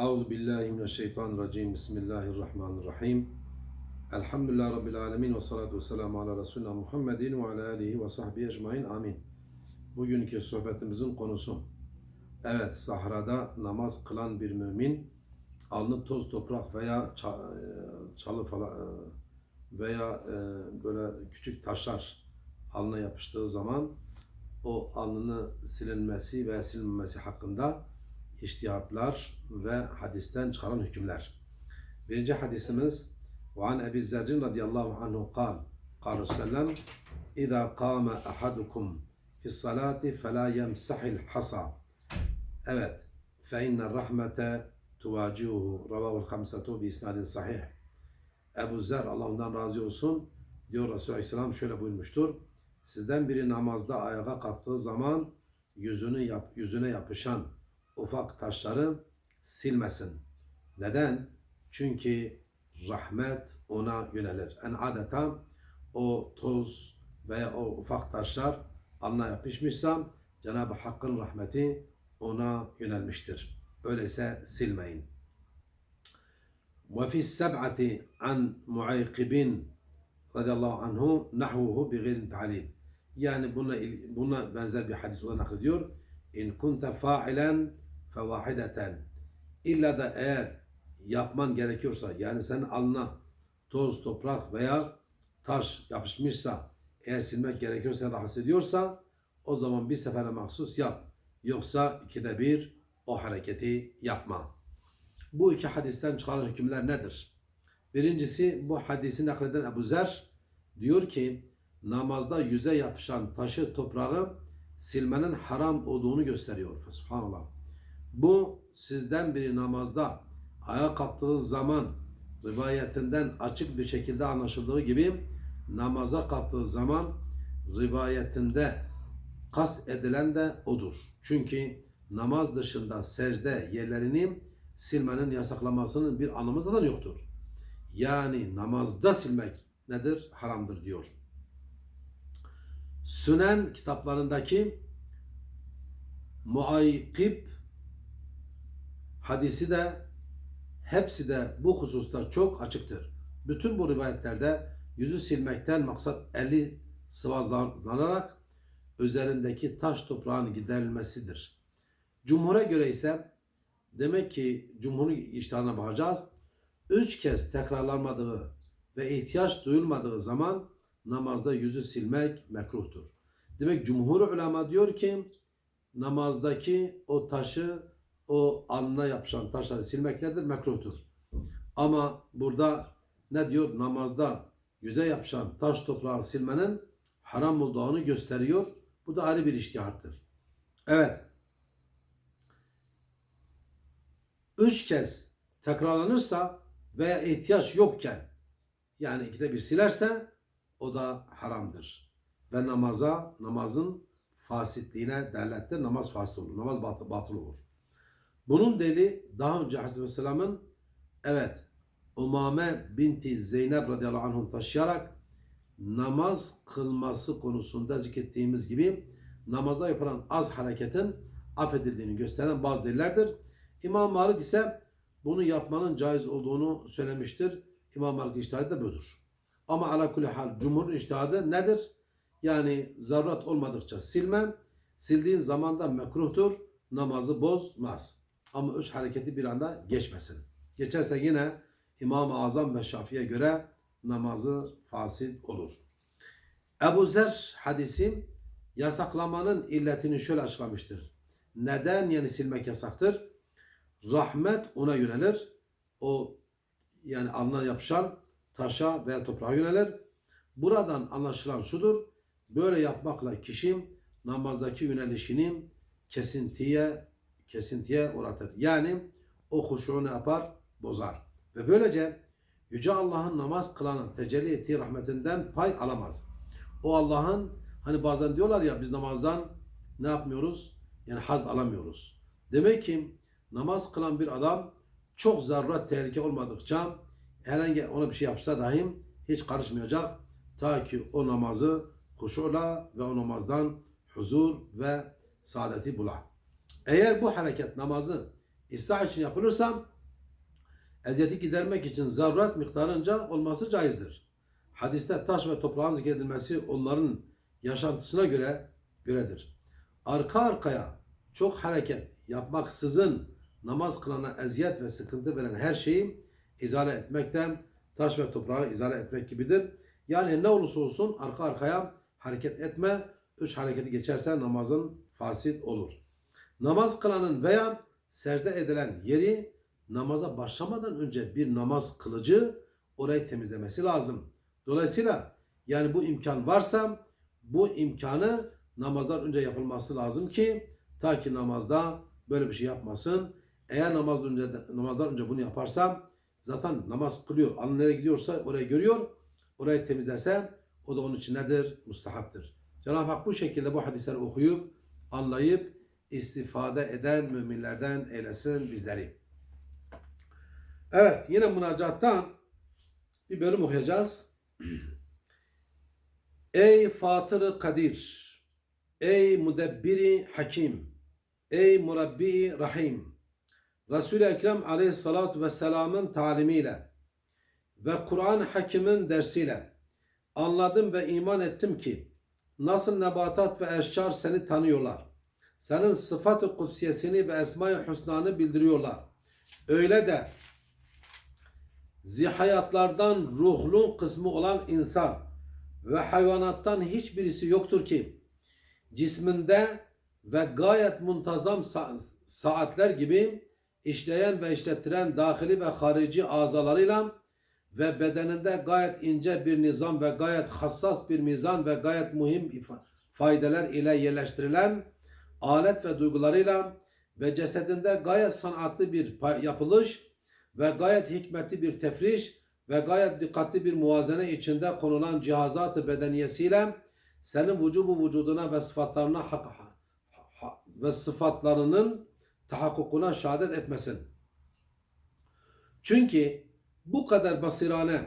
Euzu billahi mineşşeytanirracim. Bismillahirrahmanirrahim. Elhamdülillahi rabbil alamin ve salatu vesselamu ala resulina Muhammedin ve ala alihi ve sahbihi ecmaîn. Amin. Bugünkü sohbetimizin konusu Evet, sahrada namaz kılan bir mümin alnı toz toprak veya e, çalı falan e, veya e, böyle küçük taşlar alnına yapıştığı zaman o alnını silinmesi veya silinmemesi hakkında iştihatlar ve hadisten çıkaran hükümler. Birinci hadisimiz وعن أبي الزرج رضي الله عنه قال قال وسلم إذا قام أحدكم في الصلاة فلا يمسح الحصى Evet. فإن الرحمة تواجهه رواه الخمسة بإسناد صحيح. Ebu Zer Allah ondan razı olsun diyor Resulü Aleyhisselam şöyle buyurmuştur. Sizden biri namazda ayağa kalktığı zaman yüzünü yap, yüzüne yapışan ufak taşları silmesin. Neden? Çünkü rahmet ona yönelir. En adeta o toz veya o ufak taşlar alnına yapışmışsa Cenab-ı Hakk'ın rahmeti ona yönelmiştir. Öyleyse silmeyin. وفي السبعة عن معيقب رضي الله عنه نحوه بغير تعليل. Yani buna, buna benzer bir hadis olarak naklediyor. İn kunte fa'ilen fevahideten. İlla da eğer yapman gerekiyorsa yani senin alnına toz, toprak veya taş yapışmışsa eğer silmek gerekiyorsa rahatsız ediyorsa o zaman bir sefere mahsus yap. Yoksa ikide bir o hareketi yapma. Bu iki hadisten çıkan hükümler nedir? Birincisi bu hadisi nakleden Ebu Zer diyor ki namazda yüze yapışan taşı toprağı silmenin haram olduğunu gösteriyor. Subhanallah. Bu sizden biri namazda ayağa kalktığı zaman rivayetinden açık bir şekilde anlaşıldığı gibi namaza kalktığı zaman rivayetinde kast edilen de odur. Çünkü namaz dışında secde yerlerini silmenin yasaklamasının bir anlamı zaten yoktur. Yani namazda silmek nedir? Haramdır diyor. Sünen kitaplarındaki muaykib hadisi de hepsi de bu hususta çok açıktır. Bütün bu rivayetlerde yüzü silmekten maksat eli sıvazlanarak üzerindeki taş toprağın giderilmesidir. Cumhur'a göre ise demek ki Cumhur'un iştahına bakacağız. Üç kez tekrarlanmadığı ve ihtiyaç duyulmadığı zaman namazda yüzü silmek mekruhtur. Demek Cumhur ulema diyor ki namazdaki o taşı o alnına yapışan taşları silmek nedir? Mekruhtur. Ama burada ne diyor? Namazda yüze yapışan taş toprağı silmenin haram olduğunu gösteriyor. Bu da ayrı bir iştihattır. Evet. Üç kez tekrarlanırsa veya ihtiyaç yokken yani ikide bir silerse o da haramdır. Ve namaza, namazın fasitliğine derlettir. Namaz fasit olur. Namaz batıl, batıl olur. Bunun deli daha önce Aleyhisselam'ın evet Umame binti Zeynep radıyallahu anh'ın taşıyarak namaz kılması konusunda zikrettiğimiz gibi namaza yapılan az hareketin affedildiğini gösteren bazı delillerdir. İmam Malik ise bunu yapmanın caiz olduğunu söylemiştir. İmam Malik iştihadı da budur. Ama ala kulli hal cumhurun iştihadı nedir? Yani zaruret olmadıkça silmem, sildiğin zaman da mekruhtur, namazı bozmaz. Ama üç hareketi bir anda geçmesin. Geçerse yine İmam-ı Azam ve Şafi'ye göre namazı fasit olur. Ebu Zer hadisi yasaklamanın illetini şöyle açıklamıştır. Neden yani silmek yasaktır? Rahmet ona yönelir. O yani alnına yapışan taşa veya toprağa yönelir. Buradan anlaşılan şudur. Böyle yapmakla kişi namazdaki yönelişini kesintiye kesintiye uğratır. Yani o huşunu yapar? Bozar. Ve böylece Yüce Allah'ın namaz kılanın tecelli ettiği rahmetinden pay alamaz. O Allah'ın hani bazen diyorlar ya biz namazdan ne yapmıyoruz? Yani haz alamıyoruz. Demek ki namaz kılan bir adam çok zaruret tehlike olmadıkça herhangi ona bir şey yapsa dahi hiç karışmayacak. Ta ki o namazı huşuyla ve o namazdan huzur ve saadeti bula. Eğer bu hareket namazı ıslah için yapılırsa eziyeti gidermek için zaruret miktarınca olması caizdir. Hadiste taş ve toprağın zikredilmesi onların yaşantısına göre göredir. Arka arkaya çok hareket yapmaksızın namaz kılana eziyet ve sıkıntı veren her şeyi izale etmekten taş ve toprağı izale etmek gibidir. Yani ne olursa olsun arka arkaya hareket etme. Üç hareketi geçerse namazın fasit olur. Namaz kılanın veya secde edilen yeri namaza başlamadan önce bir namaz kılıcı orayı temizlemesi lazım. Dolayısıyla yani bu imkan varsa bu imkanı namazdan önce yapılması lazım ki ta ki namazda böyle bir şey yapmasın. Eğer namazdan önce, namazdan önce bunu yaparsa zaten namaz kılıyor. Anı nereye gidiyorsa orayı görüyor. Orayı temizlese o da onun için nedir? Mustahaptır. Cenab-ı Hak bu şekilde bu hadisleri okuyup anlayıp istifade eden müminlerden eylesin bizleri. Evet yine münacattan bir bölüm okuyacağız. Ey Fatır-ı Kadir, ey Mudebbiri Hakim, ey Murabbi Rahim, Resul-i Ekrem aleyhissalatu vesselamın talimiyle ve Kur'an Hakim'in dersiyle anladım ve iman ettim ki nasıl nebatat ve eşcar seni tanıyorlar. Senin sıfat-ı kudsiyesini ve esma-i husnanı bildiriyorlar. Öyle de zihayatlardan ruhlu kısmı olan insan ve hayvanattan hiçbirisi yoktur ki cisminde ve gayet muntazam sa- saatler gibi işleyen ve işlettiren dahili ve harici azalarıyla ve bedeninde gayet ince bir nizam ve gayet hassas bir mizan ve gayet mühim ifa- faydeler ile yerleştirilen alet ve duygularıyla ve cesedinde gayet sanatlı bir yapılış ve gayet hikmetli bir tefriş ve gayet dikkatli bir muvazene içinde konulan cihazat-ı bedeniyesiyle senin vücubu vücuduna ve sıfatlarına hak, ha- ha- ve sıfatlarının tahakkukuna şehadet etmesin. Çünkü bu kadar basirane,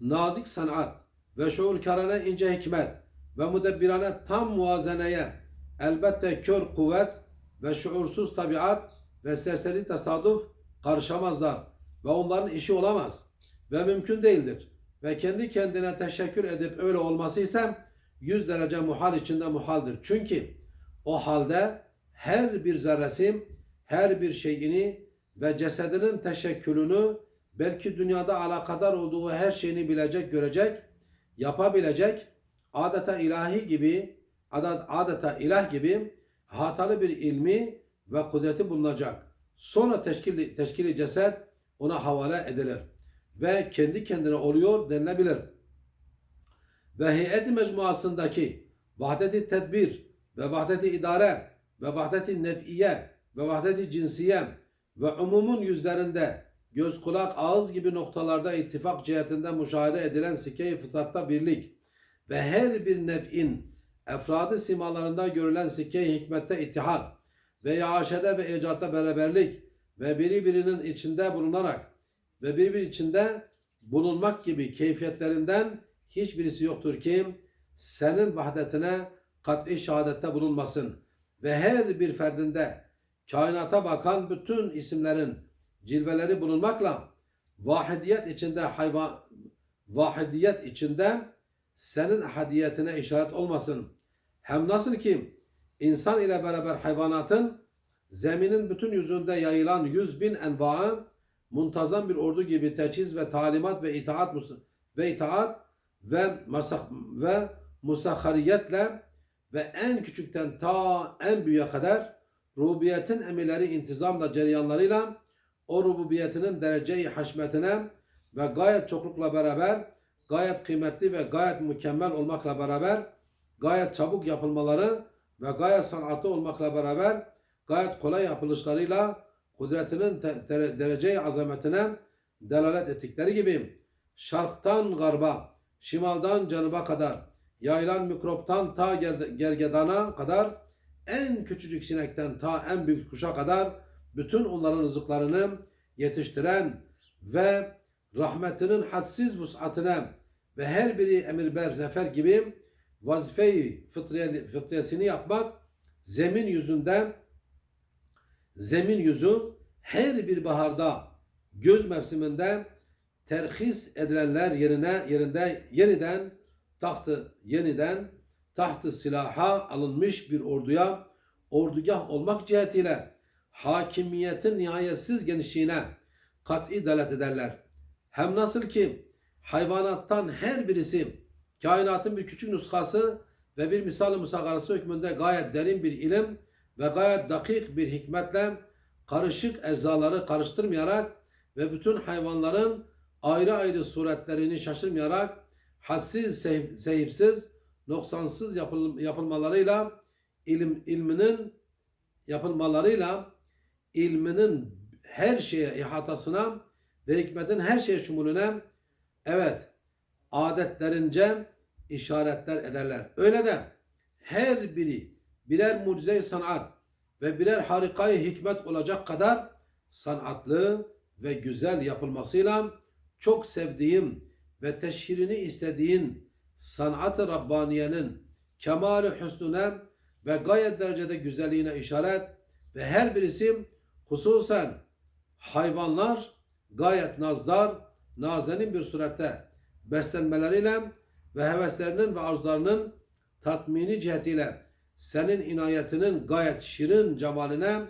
nazik sanat ve şuurkarane ince hikmet ve mudebbirane tam muvazeneye elbette kör kuvvet ve şuursuz tabiat ve serseri tesadüf karışamazlar ve onların işi olamaz ve mümkün değildir. Ve kendi kendine teşekkür edip öyle olması ise yüz derece muhal içinde muhaldir. Çünkü o halde her bir zerresi, her bir şeyini ve cesedinin teşekkülünü belki dünyada alakadar olduğu her şeyini bilecek, görecek, yapabilecek, adeta ilahi gibi, adeta ilah gibi hatalı bir ilmi ve kudreti bulunacak. Sonra teşkili, teşkili ceset ona havale edilir ve kendi kendine oluyor denilebilir. Ve heyet-i mecmuasındaki vahdeti tedbir ve vahdeti idare ve vahdeti nef'iye ve vahdeti cinsiye ve umumun yüzlerinde göz kulak ağız gibi noktalarda ittifak cihetinde müşahede edilen sike-i fıtratta birlik ve her bir nef'in efradı simalarında görülen sikke-i hikmette ittihat ve yaşede ve icatta beraberlik ve biri birinin içinde bulunarak ve birbiri içinde bulunmak gibi keyfiyetlerinden hiçbirisi yoktur ki senin vahdetine kat'i şehadette bulunmasın ve her bir ferdinde kainata bakan bütün isimlerin cilveleri bulunmakla vahidiyet içinde hayvan vahidiyet içinde senin ahadiyetine işaret olmasın. Hem nasıl ki insan ile beraber hayvanatın zeminin bütün yüzünde yayılan yüz bin envaı muntazam bir ordu gibi teçhiz ve talimat ve itaat ve itaat ve masak ve musakhariyetle ve en küçükten ta en büyüğe kadar rububiyetin emirleri intizamla cereyanlarıyla o rububiyetinin derece-i haşmetine ve gayet çoklukla beraber gayet kıymetli ve gayet mükemmel olmakla beraber gayet çabuk yapılmaları ve gayet sanatlı olmakla beraber gayet kolay yapılışlarıyla kudretinin derece-i azametine delalet ettikleri gibi şarktan garba, şimaldan canuba kadar yayılan mikroptan ta ger- gergedana kadar en küçücük sinekten ta en büyük kuşa kadar bütün onların rızıklarını yetiştiren ve rahmetinin hadsiz vusatine ve her biri emirber nefer gibi vazifeyi fıtriye- fıtriyesini yapmak zemin yüzünden zemin yüzü her bir baharda göz mevsiminde terhis edilenler yerine yerinde yeniden tahtı yeniden tahtı silaha alınmış bir orduya ordugah olmak cihetiyle hakimiyetin nihayetsiz genişliğine kat'i delalet ederler. Hem nasıl ki hayvanattan her birisi kainatın bir küçük nuskası ve bir misal-i musagarası hükmünde gayet derin bir ilim ve gayet dakik bir hikmetle karışık eczaları karıştırmayarak ve bütün hayvanların ayrı ayrı suretlerini şaşırmayarak hadsiz, seyifsiz, noksansız yapıl- yapılmalarıyla ilim ilminin yapılmalarıyla ilminin her şeye ihatasına ve hikmetin her şeye şumulüne evet adetlerince işaretler ederler. Öyle de her biri birer mucize sanat ve birer harikayı hikmet olacak kadar sanatlı ve güzel yapılmasıyla çok sevdiğim ve teşhirini istediğin sanat-ı Rabbaniye'nin kemal-i hüsnüne ve gayet derecede güzelliğine işaret ve her birisi hususen hayvanlar gayet nazdar, nazenin bir surette beslenmeleriyle ve heveslerinin ve arzularının tatmini cihetiyle senin inayetinin gayet şirin cemaline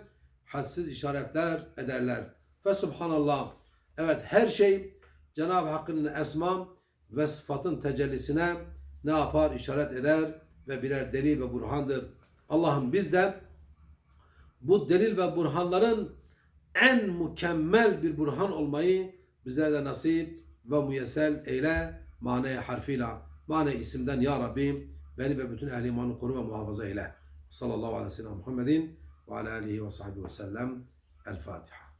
hassiz işaretler ederler. Ve subhanallah. Evet her şey Cenab-ı Hakk'ın esma ve sıfatın tecellisine ne yapar? işaret eder ve birer delil ve burhandır. Allah'ım biz de bu delil ve burhanların en mükemmel bir burhan olmayı bizlere de nasip ve müyessel eyle mane harfiyle. Mane isimden ya Rabbi beni ve bütün ehli imanı koru ve muhafaza eyle. Sallallahu aleyhi ve sellem Muhammedin ve ala alihi ve sahbihi ve sellem. El Fatiha.